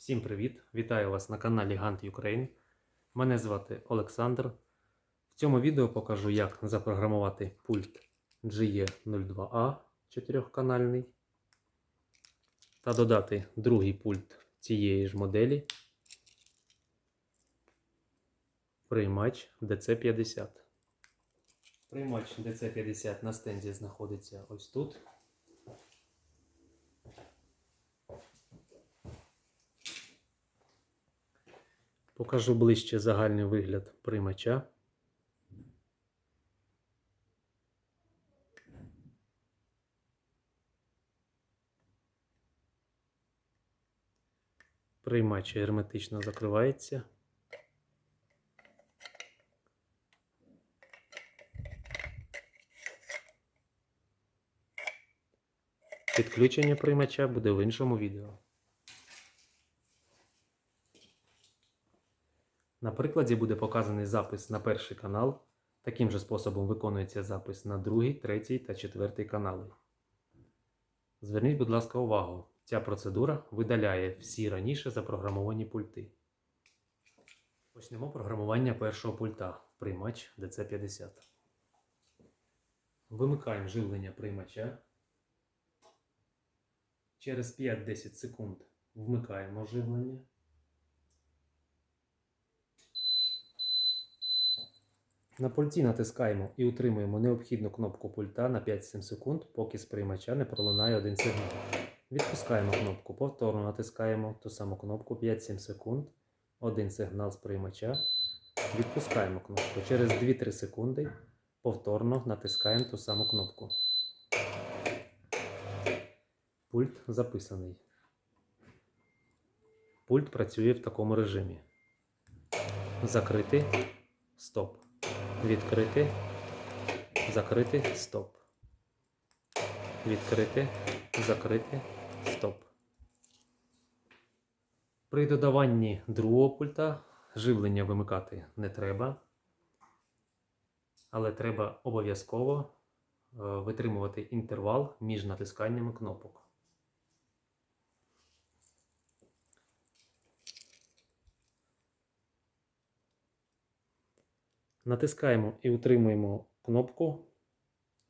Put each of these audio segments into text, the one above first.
Всім привіт! Вітаю вас на каналі Gantt Ukraine. Мене звати Олександр. В цьому відео покажу, як запрограмувати пульт GE02A 4-канальний та додати другий пульт цієї ж моделі приймач DC50. Приймач DC50 на стенді знаходиться ось тут. Покажу ближче загальний вигляд приймача. Приймач герметично закривається. Підключення приймача буде в іншому відео. На прикладі буде показаний запис на перший канал. Таким же способом виконується запис на другий, третій та четвертий канали. Зверніть, будь ласка, увагу. Ця процедура видаляє всі раніше запрограмовані пульти. Почнемо програмування першого пульта приймач DC50. Вимикаємо живлення приймача. Через 5-10 секунд вмикаємо живлення. На пульті натискаємо і утримуємо необхідну кнопку пульта на 5-7 секунд, поки з приймача не пролунає один сигнал. Відпускаємо кнопку, повторно натискаємо ту саму кнопку 5-7 секунд, один сигнал з приймача. Відпускаємо кнопку. Через 2-3 секунди повторно натискаємо ту саму кнопку. Пульт записаний. Пульт працює в такому режимі. Закрити. Стоп. Відкрити. Закрити. Стоп. Відкрити. Закрити. Стоп. При додаванні другого пульта живлення вимикати не треба. Але треба обов'язково е, витримувати інтервал між натисканнями кнопок. Натискаємо і утримуємо кнопку,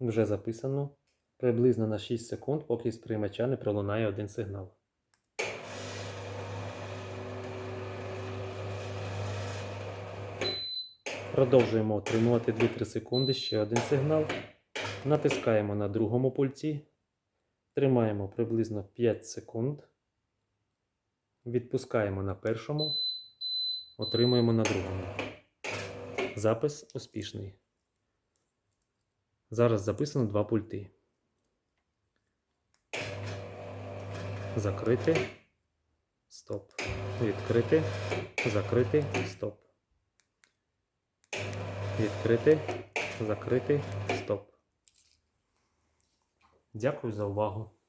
вже записано, приблизно на 6 секунд, поки з приймача не пролунає один сигнал. Продовжуємо отримувати 2-3 секунди ще один сигнал. Натискаємо на другому пульті. Тримаємо приблизно 5 секунд. Відпускаємо на першому, отримуємо на другому. Запис успішний. Зараз записано два пульти. Закрити. Стоп. Відкрити. Закрити. Стоп. Відкрити. Закрити. Стоп. Дякую за увагу.